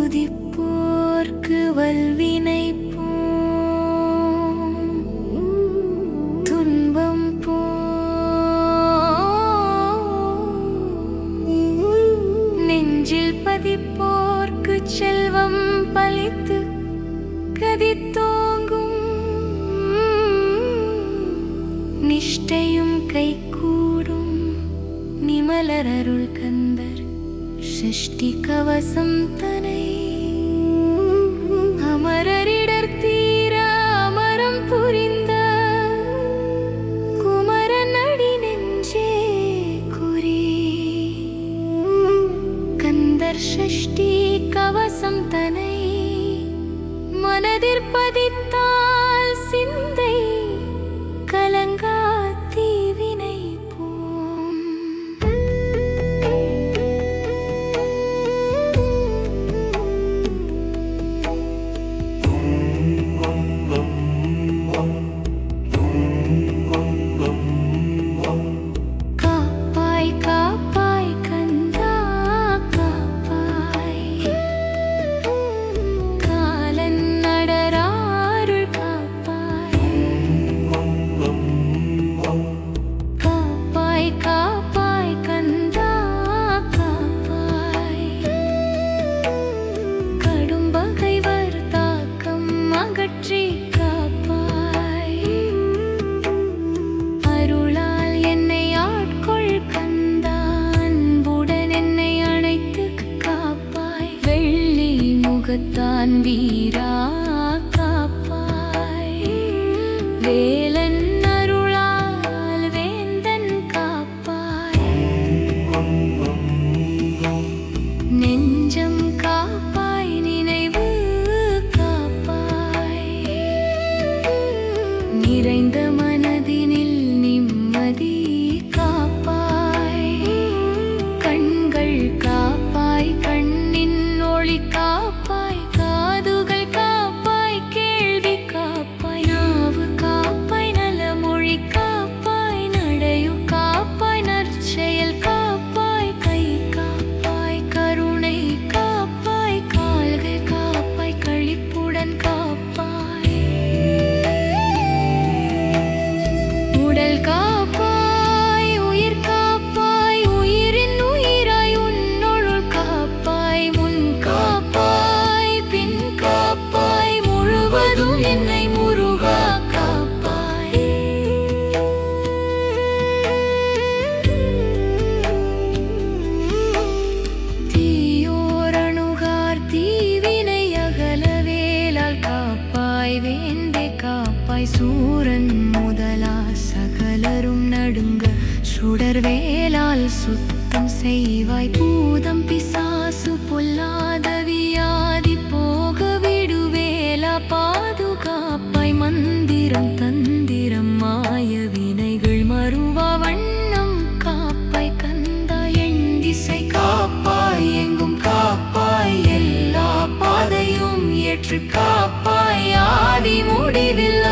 துதிப்போர்க்கு வல்வினை போம் துன்பம் போம். நெஞ்சில் பதிப்போர்க்கு செல்வம் பலித்து கதி நிஷ்டையும் கைகூடும். நிமலர் அருள் கந்தர் ஷஷ்டி கவசம் தனை அமரரிடர் தீர அமரம் புரிந்த குமரன் அடி நெஞ்சே குறி. கந்தர் ஷஷ்டி கவசம் தனை மனதிற்ப முகத்தான் வீரா காப்பாய். வேலன் அருளால் வேந்தன் காப்பாய். நெஞ்சம் காப்பாய் நினைவு காப்பாய். நிறைந்த முழுவதும் என்னை முருகா காப்பாய். தீயோரணுகார் தீவினை அகலவேலால் காப்பாய் வேண்டே காப்பாய். சூரன் முதலா சகலரும் நடுங்க சுடர் வேலால் சுத்தம் செய்வாய். பூதம் பிசாசு பொல்லா எல்லா காப்பாய் ஆதி முடிவில்